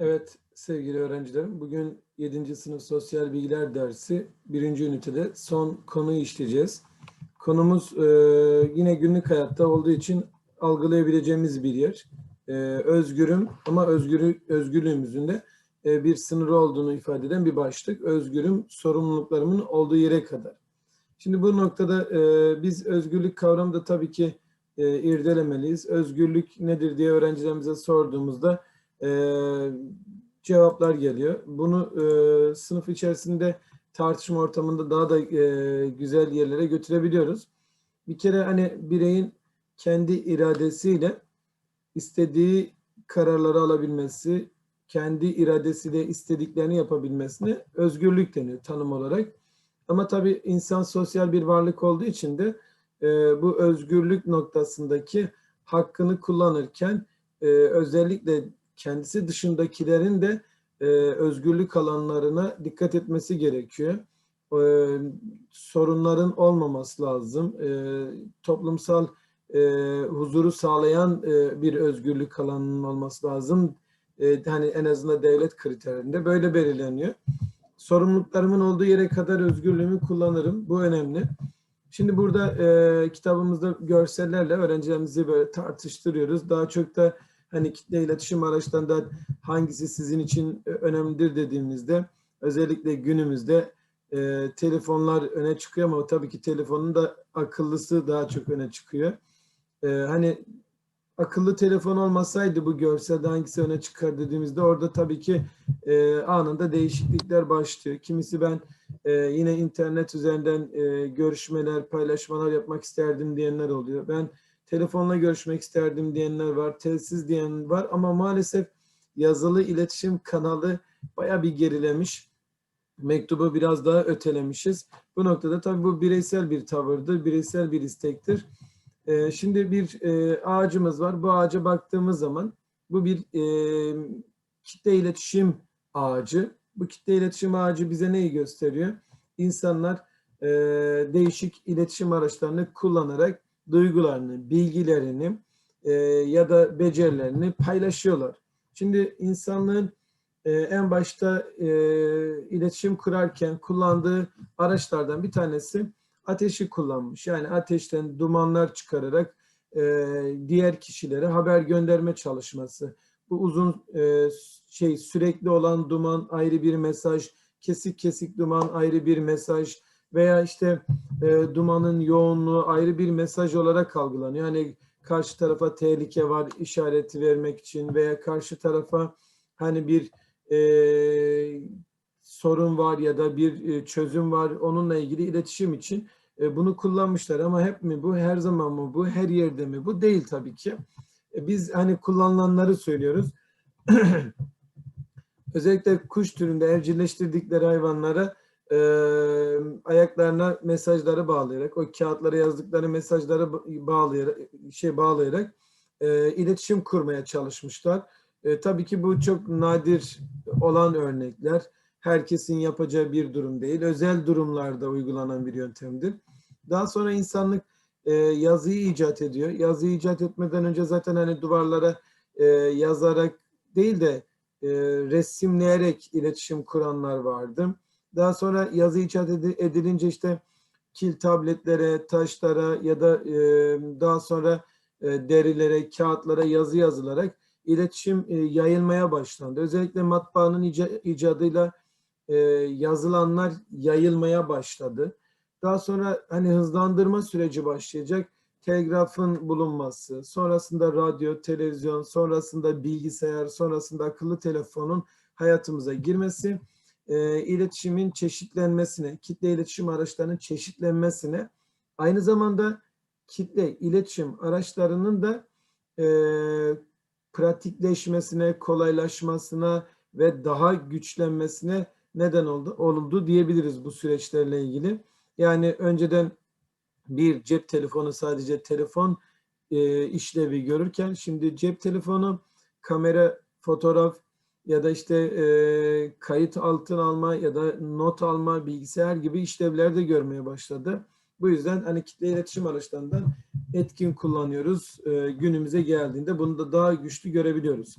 Evet sevgili öğrencilerim, bugün 7. sınıf sosyal bilgiler dersi 1. ünitede son konuyu işleyeceğiz. Konumuz e, yine günlük hayatta olduğu için algılayabileceğimiz bir yer. E, özgürüm ama özgürü, özgürlüğümüzün de e, bir sınırı olduğunu ifade eden bir başlık. Özgürüm sorumluluklarımın olduğu yere kadar. Şimdi bu noktada e, biz özgürlük kavramı da tabii ki e, irdelemeliyiz. Özgürlük nedir diye öğrencilerimize sorduğumuzda e, cevaplar geliyor. Bunu e, sınıf içerisinde tartışma ortamında daha da e, güzel yerlere götürebiliyoruz. Bir kere hani bireyin kendi iradesiyle istediği kararları alabilmesi, kendi iradesiyle istediklerini yapabilmesine özgürlük deniyor tanım olarak. Ama tabii insan sosyal bir varlık olduğu için de e, bu özgürlük noktasındaki hakkını kullanırken e, özellikle kendisi dışındakilerin de e, özgürlük alanlarına dikkat etmesi gerekiyor. E, sorunların olmaması lazım. E, toplumsal e, huzuru sağlayan e, bir özgürlük alanının olması lazım. E, hani en azından devlet kriterlerinde böyle belirleniyor. Sorumluluklarımın olduğu yere kadar özgürlüğümü kullanırım. Bu önemli. Şimdi burada e, kitabımızda görsellerle öğrencilerimizi böyle tartıştırıyoruz. Daha çok da hani kitle iletişim araçlarında hangisi sizin için önemlidir dediğimizde özellikle günümüzde e, telefonlar öne çıkıyor ama tabii ki telefonun da akıllısı daha çok öne çıkıyor. E, hani akıllı telefon olmasaydı bu görselde hangisi öne çıkar dediğimizde orada tabii ki e, anında değişiklikler başlıyor. Kimisi ben e, yine internet üzerinden e, görüşmeler, paylaşmalar yapmak isterdim diyenler oluyor. Ben telefonla görüşmek isterdim diyenler var, telsiz diyen var ama maalesef yazılı iletişim kanalı baya bir gerilemiş. Mektubu biraz daha ötelemişiz. Bu noktada tabii bu bireysel bir tavırdır, bireysel bir istektir. Ee, şimdi bir e, ağacımız var. Bu ağaca baktığımız zaman bu bir e, kitle iletişim ağacı. Bu kitle iletişim ağacı bize neyi gösteriyor? İnsanlar e, değişik iletişim araçlarını kullanarak duygularını, bilgilerini e, ya da becerilerini paylaşıyorlar. Şimdi insanlığın e, en başta e, iletişim kurarken kullandığı araçlardan bir tanesi ateşi kullanmış. Yani ateşten dumanlar çıkararak e, diğer kişilere haber gönderme çalışması. Bu uzun e, şey sürekli olan duman ayrı bir mesaj, kesik kesik duman ayrı bir mesaj veya işte e, dumanın yoğunluğu ayrı bir mesaj olarak algılanıyor. Yani karşı tarafa tehlike var işareti vermek için veya karşı tarafa hani bir e, sorun var ya da bir e, çözüm var onunla ilgili iletişim için e, bunu kullanmışlar ama hep mi bu her zaman mı bu her yerde mi bu değil tabii ki. E, biz hani kullanılanları söylüyoruz. Özellikle kuş türünde evcilleştirdikleri hayvanlara e, ayaklarına mesajları bağlayarak, o kağıtlara yazdıkları mesajları bağlayarak, şey bağlayarak e, iletişim kurmaya çalışmışlar. E, tabii ki bu çok nadir olan örnekler. Herkesin yapacağı bir durum değil. Özel durumlarda uygulanan bir yöntemdir. Daha sonra insanlık e, yazıyı icat ediyor. Yazıyı icat etmeden önce zaten hani duvarlara e, yazarak değil de e, resimleyerek iletişim kuranlar vardı. Daha sonra yazı icat edilince işte kil tabletlere, taşlara ya da e, daha sonra e, derilere, kağıtlara yazı yazılarak iletişim e, yayılmaya başlandı. Özellikle matbaanın ica, icadıyla e, yazılanlar yayılmaya başladı. Daha sonra hani hızlandırma süreci başlayacak. Telgrafın bulunması, sonrasında radyo, televizyon, sonrasında bilgisayar, sonrasında akıllı telefonun hayatımıza girmesi e, iletişimin çeşitlenmesine, kitle iletişim araçlarının çeşitlenmesine, aynı zamanda kitle iletişim araçlarının da e, pratikleşmesine, kolaylaşmasına ve daha güçlenmesine neden oldu, oldu diyebiliriz bu süreçlerle ilgili. Yani önceden bir cep telefonu sadece telefon e, işlevi görürken şimdi cep telefonu kamera, fotoğraf, ya da işte e, kayıt altın alma ya da not alma, bilgisayar gibi işlevler de görmeye başladı. Bu yüzden hani kitle iletişim araçlarından etkin kullanıyoruz. E, günümüze geldiğinde bunu da daha güçlü görebiliyoruz.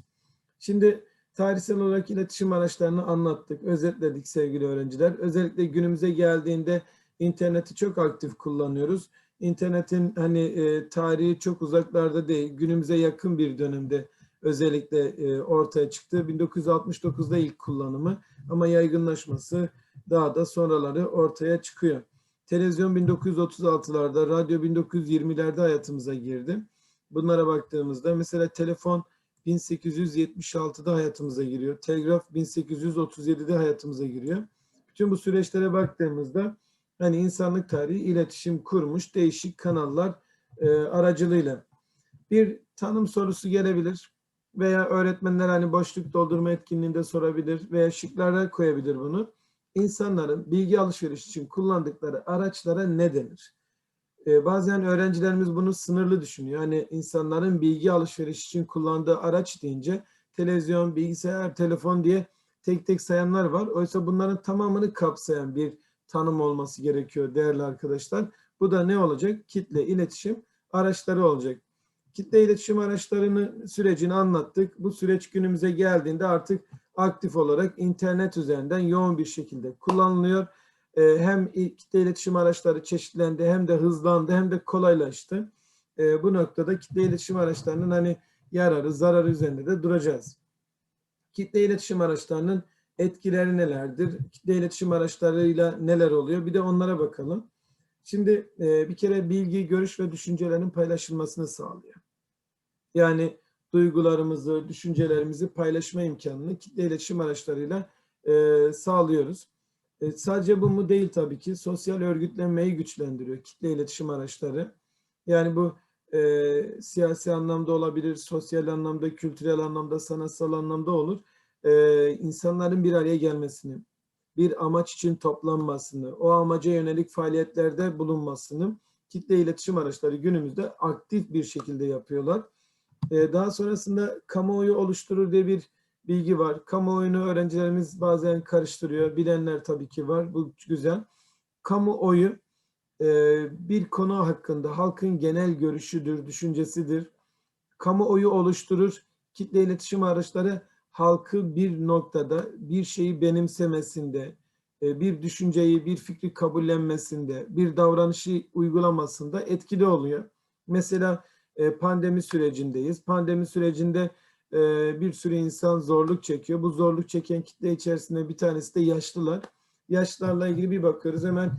Şimdi Tarihsel olarak iletişim araçlarını anlattık, özetledik sevgili öğrenciler. Özellikle günümüze geldiğinde interneti çok aktif kullanıyoruz. İnternetin hani e, tarihi çok uzaklarda değil, günümüze yakın bir dönemde özellikle e, ortaya çıktı. 1969'da ilk kullanımı ama yaygınlaşması daha da sonraları ortaya çıkıyor. Televizyon 1936'larda, radyo 1920'lerde hayatımıza girdi. Bunlara baktığımızda mesela telefon 1876'da hayatımıza giriyor. Telgraf 1837'de hayatımıza giriyor. Bütün bu süreçlere baktığımızda hani insanlık tarihi iletişim kurmuş değişik kanallar e, aracılığıyla. Bir tanım sorusu gelebilir veya öğretmenler hani boşluk doldurma etkinliğinde sorabilir veya şıklara koyabilir bunu. İnsanların bilgi alışveriş için kullandıkları araçlara ne denir? Ee, bazen öğrencilerimiz bunu sınırlı düşünüyor. Hani insanların bilgi alışveriş için kullandığı araç deyince televizyon, bilgisayar, telefon diye tek tek sayanlar var. Oysa bunların tamamını kapsayan bir tanım olması gerekiyor değerli arkadaşlar. Bu da ne olacak? Kitle iletişim araçları olacak. Kitle iletişim araçlarını sürecini anlattık. Bu süreç günümüze geldiğinde artık aktif olarak internet üzerinden yoğun bir şekilde kullanılıyor. Ee, hem kitle iletişim araçları çeşitlendi hem de hızlandı hem de kolaylaştı. Ee, bu noktada kitle iletişim araçlarının hani yararı zararı üzerinde de duracağız. Kitle iletişim araçlarının etkileri nelerdir? Kitle iletişim araçlarıyla neler oluyor? Bir de onlara bakalım. Şimdi e, bir kere bilgi, görüş ve düşüncelerin paylaşılmasını sağlıyor. Yani duygularımızı, düşüncelerimizi paylaşma imkanını kitle iletişim araçlarıyla e, sağlıyoruz. E, sadece bu mu değil tabii ki. Sosyal örgütlenmeyi güçlendiriyor kitle iletişim araçları. Yani bu e, siyasi anlamda olabilir, sosyal anlamda, kültürel anlamda, sanatsal anlamda olur. E, insanların bir araya gelmesini, bir amaç için toplanmasını, o amaca yönelik faaliyetlerde bulunmasını kitle iletişim araçları günümüzde aktif bir şekilde yapıyorlar. Ee, daha sonrasında kamuoyu oluşturur diye bir bilgi var. Kamuoyunu öğrencilerimiz bazen karıştırıyor. Bilenler tabii ki var. Bu güzel. Kamuoyu e, bir konu hakkında halkın genel görüşüdür, düşüncesidir. Kamuoyu oluşturur. Kitle iletişim araçları halkı bir noktada bir şeyi benimsemesinde, e, bir düşünceyi, bir fikri kabullenmesinde, bir davranışı uygulamasında etkili oluyor. Mesela e, pandemi sürecindeyiz. Pandemi sürecinde e, bir sürü insan zorluk çekiyor. Bu zorluk çeken kitle içerisinde bir tanesi de yaşlılar. Yaşlılarla ilgili bir bakıyoruz. Hemen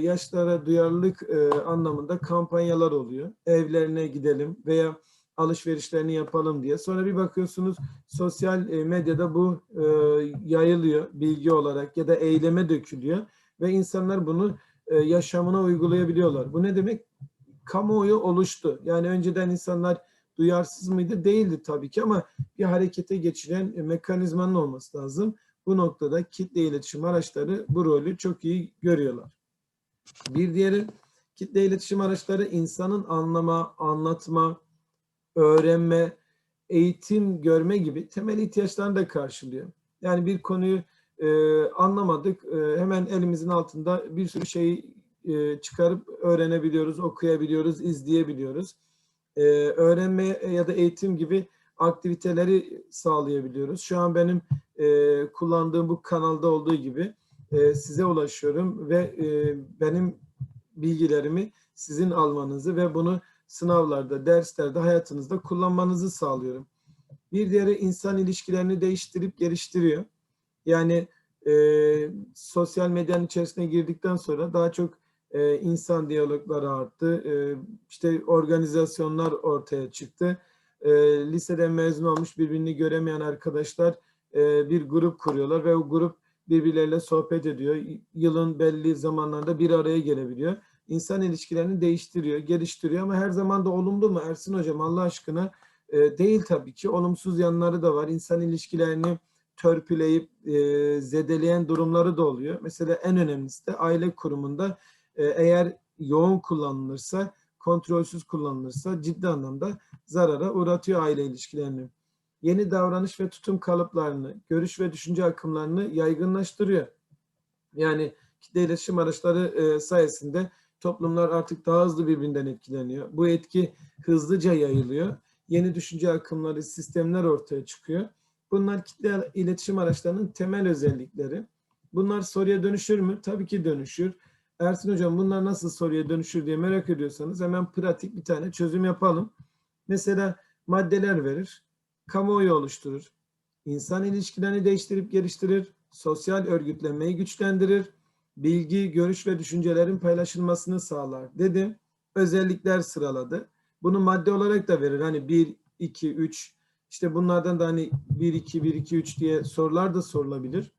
yaşlara duyarlılık anlamında kampanyalar oluyor. Evlerine gidelim veya alışverişlerini yapalım diye. Sonra bir bakıyorsunuz sosyal medyada bu yayılıyor bilgi olarak ya da eyleme dökülüyor ve insanlar bunu yaşamına uygulayabiliyorlar. Bu ne demek? kamuoyu oluştu. Yani önceden insanlar duyarsız mıydı? Değildi tabii ki ama bir harekete geçiren e, mekanizmanın olması lazım. Bu noktada kitle iletişim araçları bu rolü çok iyi görüyorlar. Bir diğeri kitle iletişim araçları insanın anlama, anlatma, öğrenme, eğitim görme gibi temel ihtiyaçlarını da karşılıyor. Yani bir konuyu e, anlamadık, e, hemen elimizin altında bir sürü şeyi e, çıkarıp öğrenebiliyoruz, okuyabiliyoruz, izleyebiliyoruz. E, öğrenme ya da eğitim gibi aktiviteleri sağlayabiliyoruz. Şu an benim e, kullandığım bu kanalda olduğu gibi size ulaşıyorum ve benim bilgilerimi sizin almanızı ve bunu sınavlarda, derslerde, hayatınızda kullanmanızı sağlıyorum. Bir diğeri insan ilişkilerini değiştirip geliştiriyor. Yani e, sosyal medyanın içerisine girdikten sonra daha çok e, insan diyalogları arttı. E, işte organizasyonlar ortaya çıktı. E, liseden mezun olmuş birbirini göremeyen arkadaşlar e, bir grup kuruyorlar ve o grup birbirleriyle sohbet ediyor. Yılın belli zamanlarında bir araya gelebiliyor. İnsan ilişkilerini değiştiriyor, geliştiriyor ama her zaman da olumlu mu Ersin Hocam Allah aşkına? E, değil tabii ki. Olumsuz yanları da var. İnsan ilişkilerini törpüleyip e, zedeleyen durumları da oluyor. Mesela en önemlisi de aile kurumunda e, eğer yoğun kullanılırsa, kontrolsüz kullanılırsa ciddi anlamda zarara uğratıyor aile ilişkilerini. Yeni davranış ve tutum kalıplarını, görüş ve düşünce akımlarını yaygınlaştırıyor. Yani kitle iletişim araçları e, sayesinde toplumlar artık daha hızlı birbirinden etkileniyor. Bu etki hızlıca yayılıyor. Yeni düşünce akımları, sistemler ortaya çıkıyor. Bunlar kitle iletişim araçlarının temel özellikleri. Bunlar soruya dönüşür mü? Tabii ki dönüşür. Ersin Hocam bunlar nasıl soruya dönüşür diye merak ediyorsanız hemen pratik bir tane çözüm yapalım. Mesela maddeler verir, kamuoyu oluşturur, insan ilişkilerini değiştirip geliştirir, sosyal örgütlenmeyi güçlendirir, bilgi, görüş ve düşüncelerin paylaşılmasını sağlar dedim. Özellikler sıraladı. Bunu madde olarak da verir. Hani 1, 2, 3 işte bunlardan da hani 1, 2, 1, 2, 3 diye sorular da sorulabilir.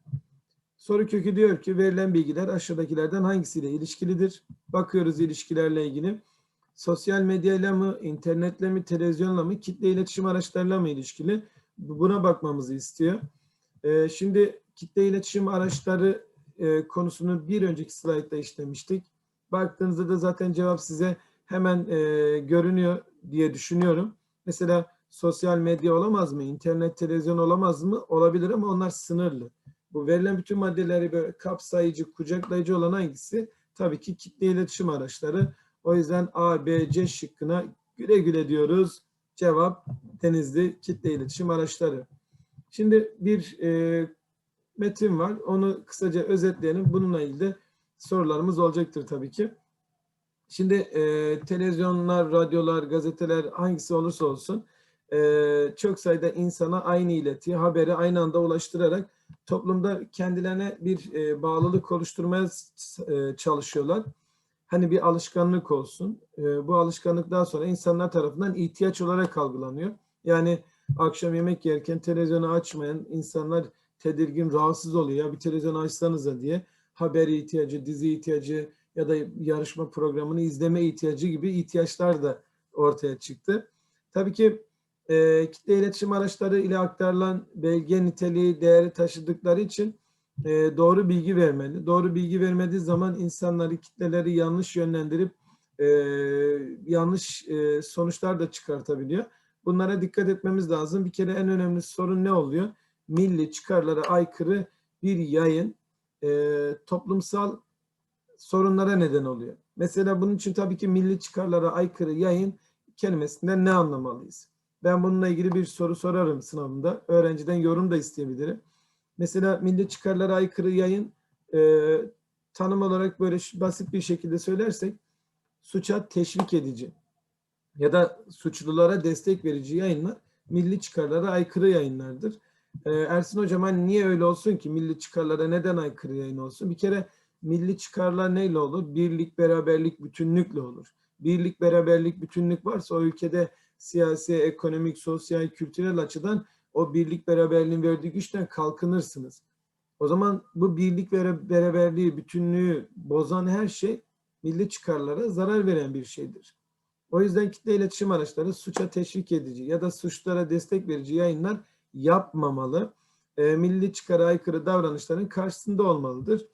Soru kökü diyor ki verilen bilgiler aşağıdakilerden hangisiyle ilişkilidir? Bakıyoruz ilişkilerle ilgili. Sosyal medyayla mı, internetle mi, televizyonla mı, kitle iletişim araçlarıyla mı ilişkili? Buna bakmamızı istiyor. Ee, şimdi kitle iletişim araçları e, konusunu bir önceki slaytta işlemiştik. Baktığınızda da zaten cevap size hemen e, görünüyor diye düşünüyorum. Mesela sosyal medya olamaz mı? İnternet, televizyon olamaz mı? Olabilir ama onlar sınırlı. Bu verilen bütün maddeleri böyle kapsayıcı, kucaklayıcı olan hangisi? Tabii ki kitle iletişim araçları. O yüzden A, B, C şıkkına güle güle diyoruz. Cevap Denizli kitle iletişim araçları. Şimdi bir e, metin var. Onu kısaca özetleyelim. Bununla ilgili de sorularımız olacaktır tabii ki. Şimdi e, televizyonlar, radyolar, gazeteler hangisi olursa olsun e, çok sayıda insana aynı ileti, haberi aynı anda ulaştırarak toplumda kendilerine bir e, bağlılık oluşturmaya e, çalışıyorlar. Hani bir alışkanlık olsun. E, bu alışkanlık daha sonra insanlar tarafından ihtiyaç olarak algılanıyor. Yani akşam yemek yerken televizyonu açmayan insanlar tedirgin, rahatsız oluyor. Ya bir televizyon açsanıza diye haber ihtiyacı, dizi ihtiyacı ya da yarışma programını izleme ihtiyacı gibi ihtiyaçlar da ortaya çıktı. Tabii ki e, kitle iletişim araçları ile aktarılan belge niteliği, değeri taşıdıkları için e, doğru bilgi vermeli. Doğru bilgi vermediği zaman insanları, kitleleri yanlış yönlendirip e, yanlış e, sonuçlar da çıkartabiliyor. Bunlara dikkat etmemiz lazım. Bir kere en önemli sorun ne oluyor? Milli çıkarlara aykırı bir yayın e, toplumsal sorunlara neden oluyor. Mesela bunun için tabii ki milli çıkarlara aykırı yayın kelimesinden ne anlamalıyız? Ben bununla ilgili bir soru sorarım sınavında. Öğrenciden yorum da isteyebilirim. Mesela milli çıkarlara aykırı yayın e, tanım olarak böyle basit bir şekilde söylersek suça teşvik edici ya da suçlulara destek verici yayınlar milli çıkarlara aykırı yayınlardır. Ee, Ersin Hocam hani niye öyle olsun ki? Milli çıkarlara neden aykırı yayın olsun? Bir kere milli çıkarlar neyle olur? Birlik, beraberlik, bütünlükle olur. Birlik, beraberlik, bütünlük varsa o ülkede siyasi, ekonomik, sosyal, kültürel açıdan o birlik, beraberliğin verdiği güçten kalkınırsınız. O zaman bu birlik ve beraberliği, bütünlüğü bozan her şey milli çıkarlara zarar veren bir şeydir. O yüzden kitle iletişim araçları suça teşvik edici ya da suçlara destek verici yayınlar yapmamalı. E, milli çıkara aykırı davranışların karşısında olmalıdır.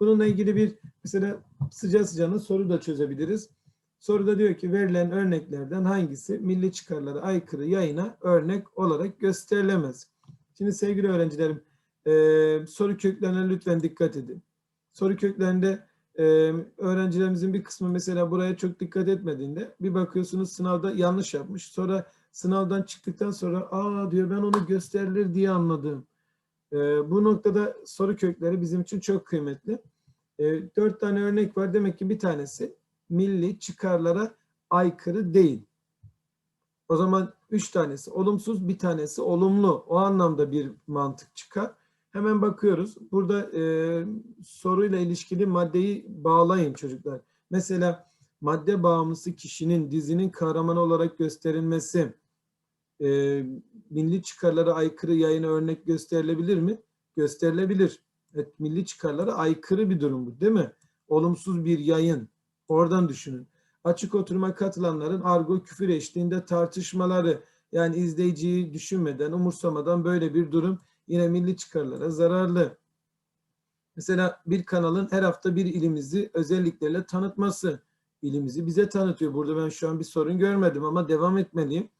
Bununla ilgili bir mesela sıcağı sıcağına soru da çözebiliriz. Soruda diyor ki verilen örneklerden hangisi milli çıkarlara aykırı yayına örnek olarak gösterilemez? Şimdi sevgili öğrencilerim e, soru köklerine lütfen dikkat edin. Soru köklerinde e, öğrencilerimizin bir kısmı mesela buraya çok dikkat etmediğinde bir bakıyorsunuz sınavda yanlış yapmış. Sonra sınavdan çıktıktan sonra aa diyor ben onu gösterilir diye anladım. E, bu noktada soru kökleri bizim için çok kıymetli. E, dört tane örnek var. Demek ki bir tanesi milli çıkarlara aykırı değil. O zaman üç tanesi olumsuz, bir tanesi olumlu. O anlamda bir mantık çıkar. Hemen bakıyoruz. Burada e, soruyla ilişkili maddeyi bağlayın çocuklar. Mesela madde bağımlısı kişinin dizinin kahramanı olarak gösterilmesi e, milli çıkarlara aykırı yayına örnek gösterilebilir mi? Gösterilebilir. Evet, milli çıkarlara aykırı bir durum bu değil mi? Olumsuz bir yayın. Oradan düşünün. Açık oturuma katılanların argo küfür eşliğinde tartışmaları yani izleyiciyi düşünmeden, umursamadan böyle bir durum yine milli çıkarlara zararlı. Mesela bir kanalın her hafta bir ilimizi özelliklerle tanıtması. ilimizi bize tanıtıyor. Burada ben şu an bir sorun görmedim ama devam etmeliyim.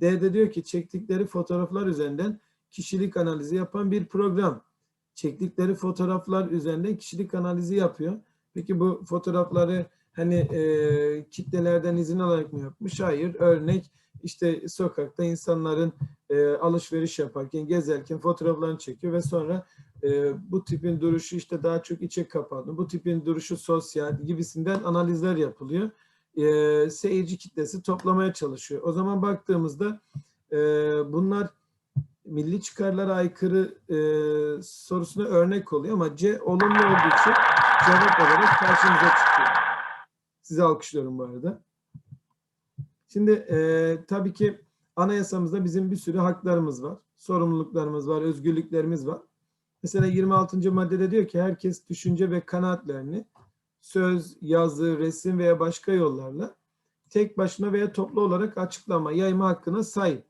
D'de diyor ki çektikleri fotoğraflar üzerinden kişilik analizi yapan bir program. Çektikleri fotoğraflar üzerinden kişilik analizi yapıyor. Peki bu fotoğrafları hani e, kitlelerden izin alarak mı yapmış? Hayır. Örnek işte sokakta insanların e, alışveriş yaparken, gezerken fotoğraflarını çekiyor ve sonra e, bu tipin duruşu işte daha çok içe kapandı, bu tipin duruşu sosyal gibisinden analizler yapılıyor. E, seyirci kitlesi toplamaya çalışıyor. O zaman baktığımızda e, bunlar milli çıkarlara aykırı e, sorusuna örnek oluyor ama C olumlu olduğu için cevap olarak karşımıza çıkıyor. Size alkışlıyorum bu arada. Şimdi e, tabii ki anayasamızda bizim bir sürü haklarımız var. Sorumluluklarımız var, özgürlüklerimiz var. Mesela 26. maddede diyor ki herkes düşünce ve kanaatlerini söz, yazı, resim veya başka yollarla tek başına veya toplu olarak açıklama, yayma hakkına sahip.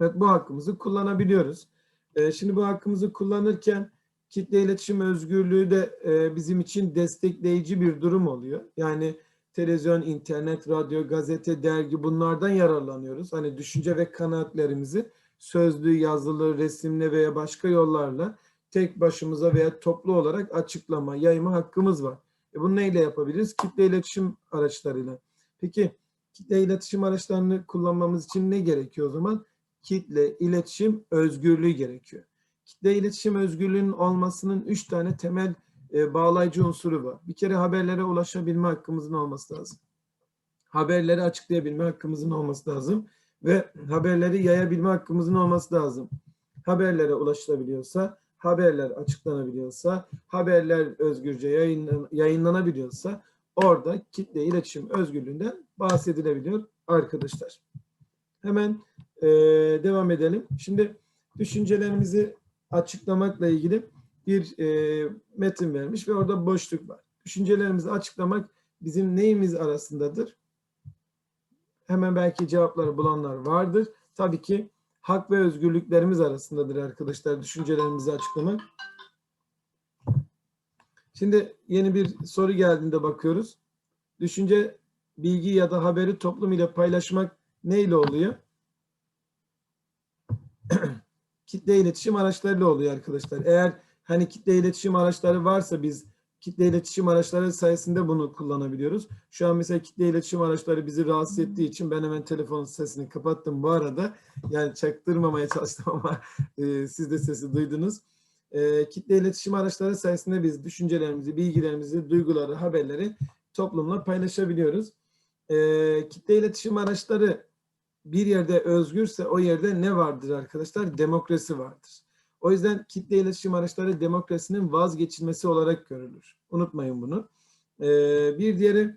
Evet bu hakkımızı kullanabiliyoruz. Ee, şimdi bu hakkımızı kullanırken kitle iletişim özgürlüğü de e, bizim için destekleyici bir durum oluyor. Yani televizyon, internet, radyo, gazete, dergi bunlardan yararlanıyoruz. Hani düşünce ve kanaatlerimizi sözlü, yazılı, resimle veya başka yollarla tek başımıza veya toplu olarak açıklama, yayma hakkımız var. E bunu neyle yapabiliriz? Kitle iletişim araçlarıyla. Peki kitle iletişim araçlarını kullanmamız için ne gerekiyor o zaman? Kitle iletişim özgürlüğü gerekiyor. Kitle iletişim özgürlüğünün olmasının üç tane temel e, bağlayıcı unsuru var. Bir kere haberlere ulaşabilme hakkımızın olması lazım. Haberleri açıklayabilme hakkımızın olması lazım ve haberleri yayabilme hakkımızın olması lazım. Haberlere ulaşılabiliyorsa, haberler açıklanabiliyorsa, haberler özgürce yayınlan, yayınlanabiliyorsa orada kitle iletişim özgürlüğünden bahsedilebiliyor arkadaşlar. Hemen e, devam edelim. Şimdi düşüncelerimizi açıklamakla ilgili bir e, metin vermiş ve orada boşluk var. Düşüncelerimizi açıklamak bizim neyimiz arasındadır? Hemen belki cevapları bulanlar vardır. Tabii ki hak ve özgürlüklerimiz arasındadır arkadaşlar düşüncelerimizi açıklamak. Şimdi yeni bir soru geldiğinde bakıyoruz. Düşünce, bilgi ya da haberi toplum ile paylaşmak neyle oluyor? kitle iletişim araçlarıyla oluyor arkadaşlar. Eğer hani kitle iletişim araçları varsa biz kitle iletişim araçları sayesinde bunu kullanabiliyoruz. Şu an mesela kitle iletişim araçları bizi rahatsız ettiği için ben hemen telefonun sesini kapattım bu arada. Yani çaktırmamaya çalıştım ama e, siz de sesi duydunuz. E, kitle iletişim araçları sayesinde biz düşüncelerimizi, bilgilerimizi, duyguları, haberleri toplumla paylaşabiliyoruz. E, kitle iletişim araçları bir yerde özgürse o yerde ne vardır arkadaşlar? Demokrasi vardır. O yüzden kitle iletişim araçları demokrasinin vazgeçilmesi olarak görülür. Unutmayın bunu. Ee, bir diğeri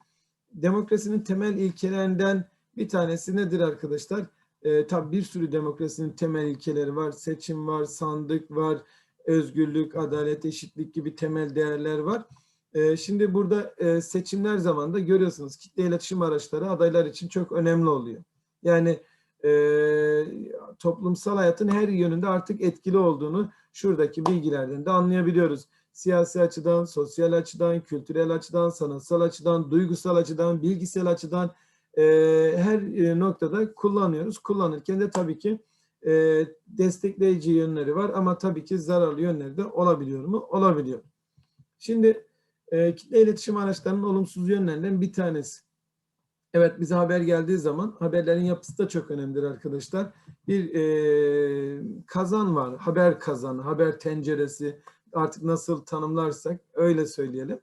demokrasinin temel ilkelerinden bir tanesi nedir arkadaşlar? Ee, tabii bir sürü demokrasinin temel ilkeleri var. Seçim var, sandık var, özgürlük, adalet, eşitlik gibi temel değerler var. Ee, şimdi burada e, seçimler zamanında görüyorsunuz kitle iletişim araçları adaylar için çok önemli oluyor. Yani e, toplumsal hayatın her yönünde artık etkili olduğunu şuradaki bilgilerden de anlayabiliyoruz. Siyasi açıdan, sosyal açıdan, kültürel açıdan, sanatsal açıdan, duygusal açıdan, bilgisel açıdan e, her e, noktada kullanıyoruz. Kullanırken de tabii ki e, destekleyici yönleri var ama tabii ki zararlı yönleri de olabiliyor mu? Olabiliyor. Şimdi e, kitle iletişim araçlarının olumsuz yönlerinden bir tanesi. Evet bize haber geldiği zaman haberlerin yapısı da çok önemlidir arkadaşlar. Bir e, kazan var, haber kazanı, haber tenceresi artık nasıl tanımlarsak öyle söyleyelim.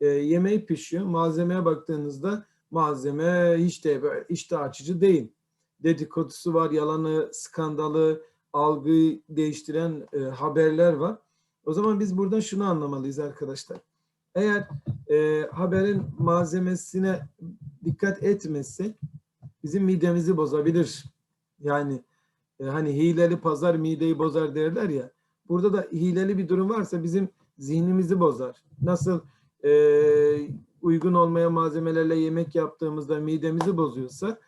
E, yemeği pişiyor, malzemeye baktığınızda malzeme hiç de iştah açıcı değil. Dedikodusu var, yalanı, skandalı, algıyı değiştiren e, haberler var. O zaman biz buradan şunu anlamalıyız arkadaşlar. Eğer e, haberin malzemesine dikkat etmezsek bizim midemizi bozabilir. Yani e, hani hileli pazar mideyi bozar derler ya. Burada da hileli bir durum varsa bizim zihnimizi bozar. Nasıl e, uygun olmayan malzemelerle yemek yaptığımızda midemizi bozuyorsa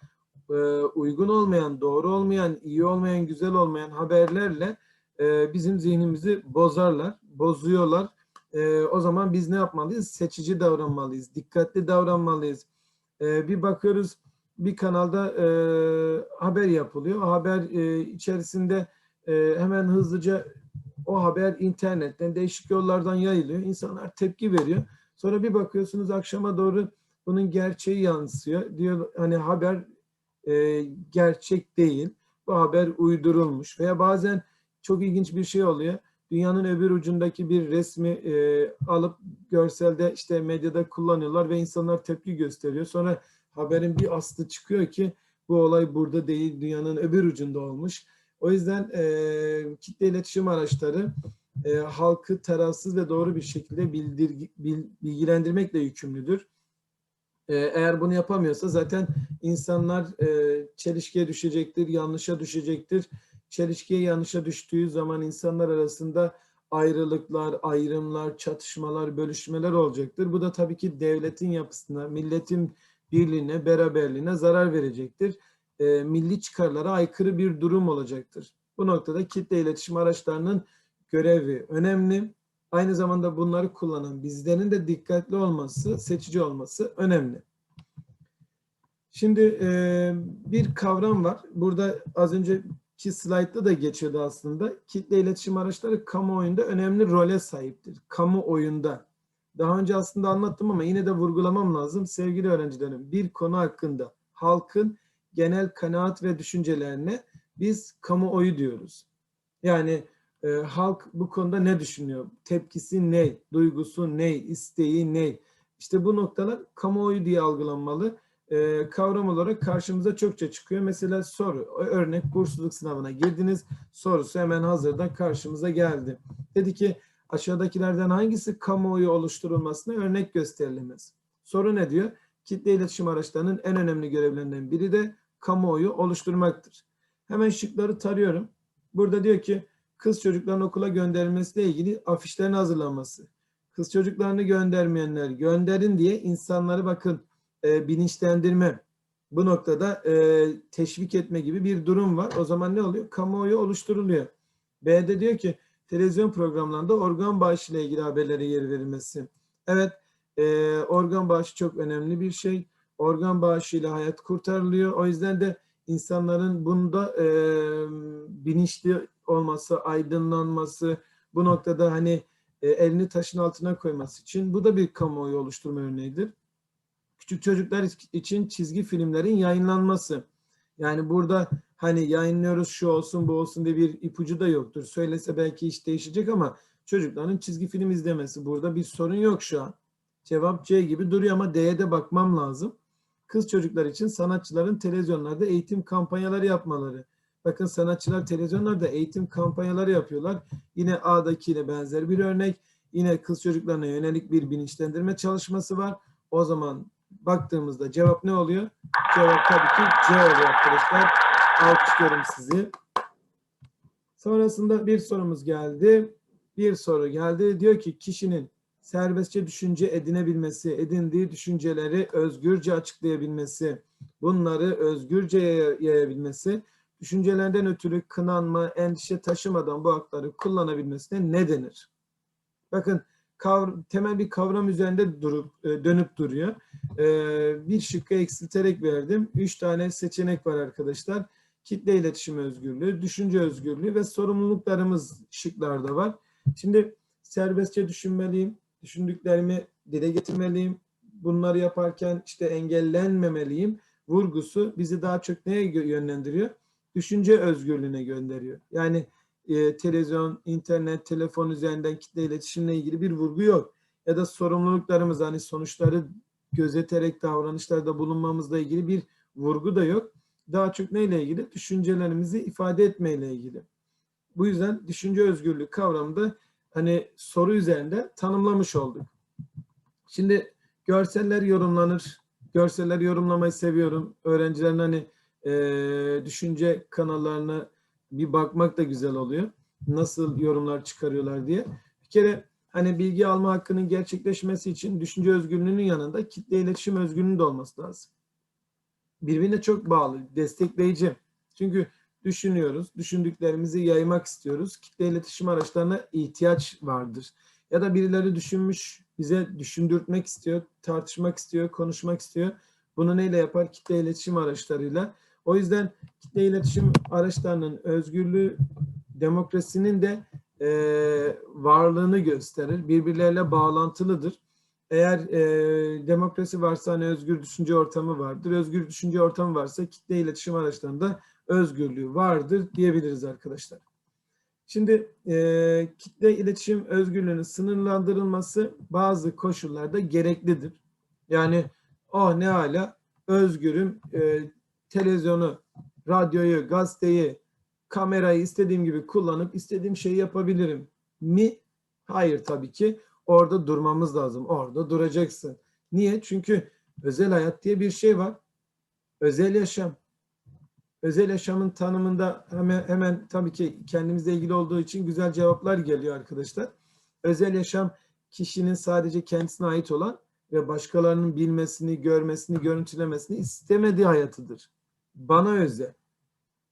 e, uygun olmayan, doğru olmayan, iyi olmayan, güzel olmayan haberlerle e, bizim zihnimizi bozarlar, bozuyorlar e, o zaman biz ne yapmalıyız? Seçici davranmalıyız, dikkatli davranmalıyız. E, bir bakıyoruz bir kanalda e, haber yapılıyor. Haber e, içerisinde e, hemen hızlıca o haber internetten değişik yollardan yayılıyor. İnsanlar tepki veriyor. Sonra bir bakıyorsunuz akşama doğru bunun gerçeği yansıyor. Diyor hani haber e, gerçek değil. bu haber uydurulmuş veya bazen çok ilginç bir şey oluyor. Dünyanın öbür ucundaki bir resmi e, alıp görselde işte medyada kullanıyorlar ve insanlar tepki gösteriyor. Sonra haberin bir aslı çıkıyor ki bu olay burada değil, dünyanın öbür ucunda olmuş. O yüzden e, kitle iletişim araçları e, halkı tarafsız ve doğru bir şekilde bildir, bil, bilgilendirmekle yükümlüdür. E, eğer bunu yapamıyorsa zaten insanlar e, çelişkiye düşecektir, yanlışa düşecektir. Çelişkiye yanlışa düştüğü zaman insanlar arasında ayrılıklar, ayrımlar, çatışmalar, bölüşmeler olacaktır. Bu da tabii ki devletin yapısına, milletin birliğine, beraberliğine zarar verecektir. E, milli çıkarlara aykırı bir durum olacaktır. Bu noktada kitle iletişim araçlarının görevi önemli. Aynı zamanda bunları kullanan bizlerin de dikkatli olması, seçici olması önemli. Şimdi e, bir kavram var. Burada az önceki slaytta da geçiyordu aslında. Kitle iletişim araçları kamuoyunda önemli role sahiptir. Kamuoyunda. Daha önce aslında anlattım ama yine de vurgulamam lazım. Sevgili öğrencilerim, bir konu hakkında halkın genel kanaat ve düşüncelerine biz kamuoyu diyoruz. Yani e, halk bu konuda ne düşünüyor? Tepkisi ne? Duygusu ne? isteği ne? İşte bu noktalar kamuoyu diye algılanmalı. E, kavram olarak karşımıza çokça çıkıyor. Mesela soru, örnek bursluluk sınavına girdiniz. Sorusu hemen hazırda karşımıza geldi. Dedi ki aşağıdakilerden hangisi kamuoyu oluşturulmasına örnek gösterilemez? Soru ne diyor? Kitle iletişim araçlarının en önemli görevlerinden biri de kamuoyu oluşturmaktır. Hemen şıkları tarıyorum. Burada diyor ki kız çocukların okula gönderilmesiyle ilgili afişlerin hazırlanması. Kız çocuklarını göndermeyenler gönderin diye insanları bakın e, bilinçlendirme. Bu noktada e, teşvik etme gibi bir durum var. O zaman ne oluyor? Kamuoyu oluşturuluyor. B'de diyor ki televizyon programlarında organ bağışı ile ilgili haberlere yer verilmesi. Evet, e, organ bağışı çok önemli bir şey. Organ bağışıyla hayat kurtarılıyor. O yüzden de insanların bunda e, bilinçli olması, aydınlanması, bu noktada hani e, elini taşın altına koyması için bu da bir kamuoyu oluşturma örneğidir. Küçük çocuklar için çizgi filmlerin yayınlanması. Yani burada hani yayınlıyoruz şu olsun bu olsun diye bir ipucu da yoktur. Söylese belki iş değişecek ama çocukların çizgi film izlemesi burada bir sorun yok şu an. Cevap C gibi duruyor ama D'ye de bakmam lazım. Kız çocuklar için sanatçıların televizyonlarda eğitim kampanyaları yapmaları. Bakın sanatçılar televizyonlarda eğitim kampanyaları yapıyorlar. Yine A'dakiyle benzer bir örnek. Yine kız çocuklarına yönelik bir bilinçlendirme çalışması var. O zaman baktığımızda cevap ne oluyor? Cevap tabii ki C oluyor arkadaşlar. Alkışlıyorum sizi. Sonrasında bir sorumuz geldi. Bir soru geldi. Diyor ki kişinin serbestçe düşünce edinebilmesi, edindiği düşünceleri özgürce açıklayabilmesi, bunları özgürce yayabilmesi, düşüncelerden ötürü kınanma, endişe taşımadan bu hakları kullanabilmesine ne denir? Bakın kavr temel bir kavram üzerinde durup e, dönüp duruyor. E, bir şıkkı eksilterek verdim. Üç tane seçenek var arkadaşlar. Kitle iletişim özgürlüğü, düşünce özgürlüğü ve sorumluluklarımız şıklarda var. Şimdi serbestçe düşünmeliyim, düşündüklerimi dile getirmeliyim. Bunları yaparken işte engellenmemeliyim. Vurgusu bizi daha çok neye yönlendiriyor? Düşünce özgürlüğüne gönderiyor. Yani e, televizyon, internet, telefon üzerinden kitle iletişimle ilgili bir vurgu yok. Ya da sorumluluklarımız hani sonuçları gözeterek davranışlarda bulunmamızla ilgili bir vurgu da yok. Daha çok neyle ilgili? Düşüncelerimizi ifade etmeyle ilgili. Bu yüzden düşünce özgürlüğü kavramı da hani soru üzerinde tanımlamış olduk. Şimdi görseller yorumlanır. Görseller yorumlamayı seviyorum. Öğrencilerin hani e, düşünce kanallarına bir bakmak da güzel oluyor. Nasıl yorumlar çıkarıyorlar diye. Bir kere hani bilgi alma hakkının gerçekleşmesi için düşünce özgürlüğünün yanında kitle iletişim özgürlüğünün de olması lazım. Birbirine çok bağlı, destekleyici. Çünkü düşünüyoruz, düşündüklerimizi yaymak istiyoruz. Kitle iletişim araçlarına ihtiyaç vardır. Ya da birileri düşünmüş, bize düşündürtmek istiyor, tartışmak istiyor, konuşmak istiyor. Bunu neyle yapar? Kitle iletişim araçlarıyla. O yüzden kitle iletişim araçlarının özgürlüğü demokrasinin de e, varlığını gösterir. Birbirleriyle bağlantılıdır. Eğer e, demokrasi varsa hani özgür düşünce ortamı vardır. Özgür düşünce ortamı varsa kitle iletişim araçlarında özgürlüğü vardır diyebiliriz arkadaşlar. Şimdi e, kitle iletişim özgürlüğünün sınırlandırılması bazı koşullarda gereklidir. Yani oh ne hala özgürüm e, televizyonu, radyoyu, gazeteyi, kamerayı istediğim gibi kullanıp istediğim şeyi yapabilirim mi? Hayır tabii ki. Orada durmamız lazım. Orada duracaksın. Niye? Çünkü özel hayat diye bir şey var. Özel yaşam. Özel yaşamın tanımında hemen, hemen tabii ki kendimizle ilgili olduğu için güzel cevaplar geliyor arkadaşlar. Özel yaşam kişinin sadece kendisine ait olan ve başkalarının bilmesini, görmesini, görüntülemesini istemediği hayatıdır. Bana özel.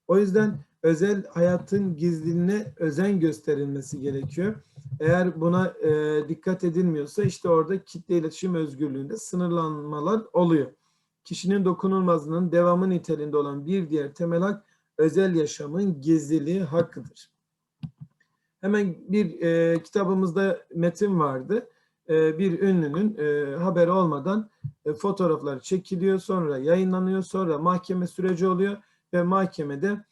O yüzden özel hayatın gizliliğine özen gösterilmesi gerekiyor. Eğer buna e, dikkat edilmiyorsa işte orada kitle iletişim özgürlüğünde sınırlanmalar oluyor. Kişinin dokunulmazlığının devamı niteliğinde olan bir diğer temel hak özel yaşamın gizliliği hakkıdır. Hemen bir e, kitabımızda metin vardı. E, bir ünlünün e, haberi olmadan e, fotoğrafları çekiliyor, sonra yayınlanıyor, sonra mahkeme süreci oluyor ve mahkemede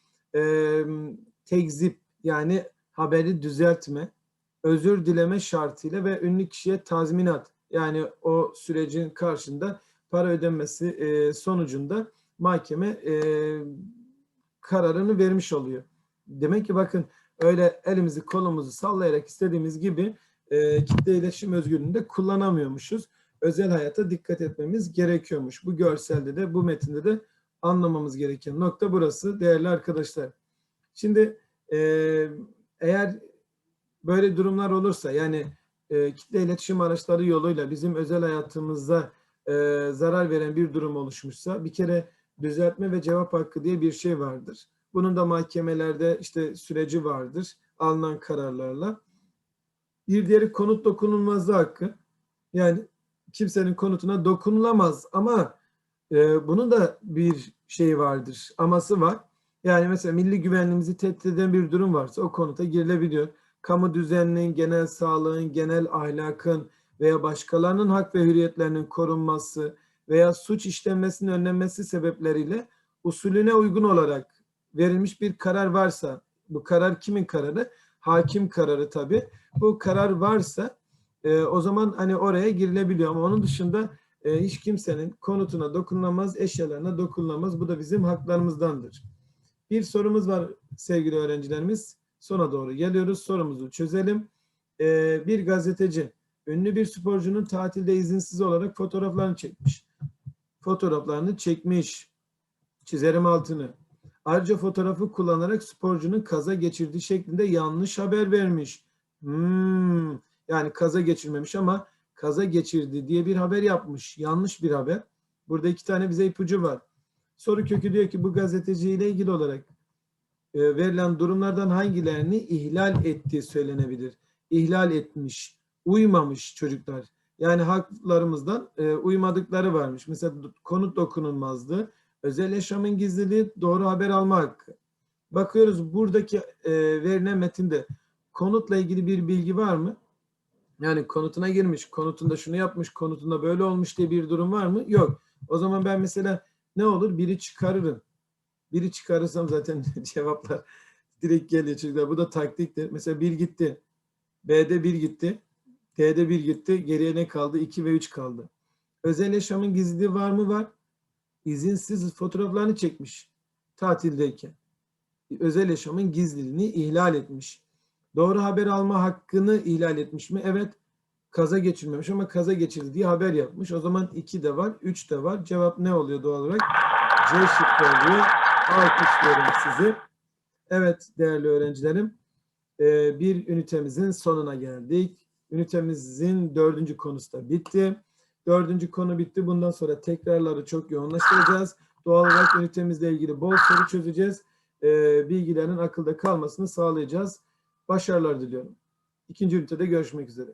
tekzip yani haberi düzeltme, özür dileme şartıyla ve ünlü kişiye tazminat yani o sürecin karşında para ödenmesi sonucunda mahkeme kararını vermiş oluyor. Demek ki bakın öyle elimizi kolumuzu sallayarak istediğimiz gibi e, kitle iletişim özgürlüğünde kullanamıyormuşuz. Özel hayata dikkat etmemiz gerekiyormuş. Bu görselde de bu metinde de anlamamız gereken nokta burası değerli arkadaşlar. Şimdi e, eğer böyle durumlar olursa yani e, kitle iletişim araçları yoluyla bizim özel hayatımıza e, zarar veren bir durum oluşmuşsa bir kere düzeltme ve cevap hakkı diye bir şey vardır. Bunun da mahkemelerde işte süreci vardır alınan kararlarla. Bir diğeri konut dokunulmazlığı hakkı. Yani kimsenin konutuna dokunulamaz ama e, bunun da bir şey vardır, aması var. Yani mesela milli güvenliğimizi tehdit eden bir durum varsa o konuta girilebiliyor. Kamu düzeninin, genel sağlığın, genel ahlakın veya başkalarının hak ve hürriyetlerinin korunması veya suç işlenmesinin önlenmesi sebepleriyle usulüne uygun olarak verilmiş bir karar varsa, bu karar kimin kararı? Hakim kararı tabii. Bu karar varsa e, o zaman hani oraya girilebiliyor ama onun dışında e, hiç kimsenin konutuna dokunulamaz, eşyalarına dokunulamaz. Bu da bizim haklarımızdandır. Bir sorumuz var sevgili öğrencilerimiz. Sona doğru geliyoruz. Sorumuzu çözelim. E, bir gazeteci ünlü bir sporcunun tatilde izinsiz olarak fotoğraflarını çekmiş. Fotoğraflarını çekmiş. Çizerim altını. Ayrıca fotoğrafı kullanarak sporcunun kaza geçirdiği şeklinde yanlış haber vermiş. Hmm, yani kaza geçirmemiş ama kaza geçirdi diye bir haber yapmış. Yanlış bir haber. Burada iki tane bize ipucu var. Soru kökü diyor ki bu gazeteci ile ilgili olarak e, verilen durumlardan hangilerini ihlal ettiği söylenebilir. İhlal etmiş, uymamış çocuklar. Yani haklarımızdan e, uymadıkları varmış. Mesela konut dokunulmazlığı, özel yaşamın gizliliği, doğru haber alma hakkı. Bakıyoruz buradaki e, verilen metinde konutla ilgili bir bilgi var mı? Yani konutuna girmiş, konutunda şunu yapmış, konutunda böyle olmuş diye bir durum var mı? Yok. O zaman ben mesela ne olur? Biri çıkarırım. Biri çıkarırsam zaten cevaplar direkt geliyor çocuklar. Bu da taktiktir. Mesela bir gitti. B'de bir gitti. D'de bir gitti. Geriye ne kaldı? 2 ve 3 kaldı. Özel yaşamın gizliliği var mı? Var. İzinsiz fotoğraflarını çekmiş. Tatildeyken. Özel yaşamın gizliliğini ihlal etmiş. Doğru haber alma hakkını ihlal etmiş mi? Evet. Kaza geçirmemiş ama kaza geçirdi diye haber yapmış. O zaman 2 de var, 3 de var. Cevap ne oluyor doğal olarak? C şıkkı oluyor. Alkışlıyorum sizi. Evet değerli öğrencilerim. e, Bir ünitemizin sonuna geldik. Ünitemizin dördüncü konusu da bitti. Dördüncü konu bitti. Bundan sonra tekrarları çok yoğunlaştıracağız. Doğal olarak ünitemizle ilgili bol soru çözeceğiz. E, Bilgilerin akılda kalmasını sağlayacağız. Başarılar diliyorum. İkinci ünitede görüşmek üzere.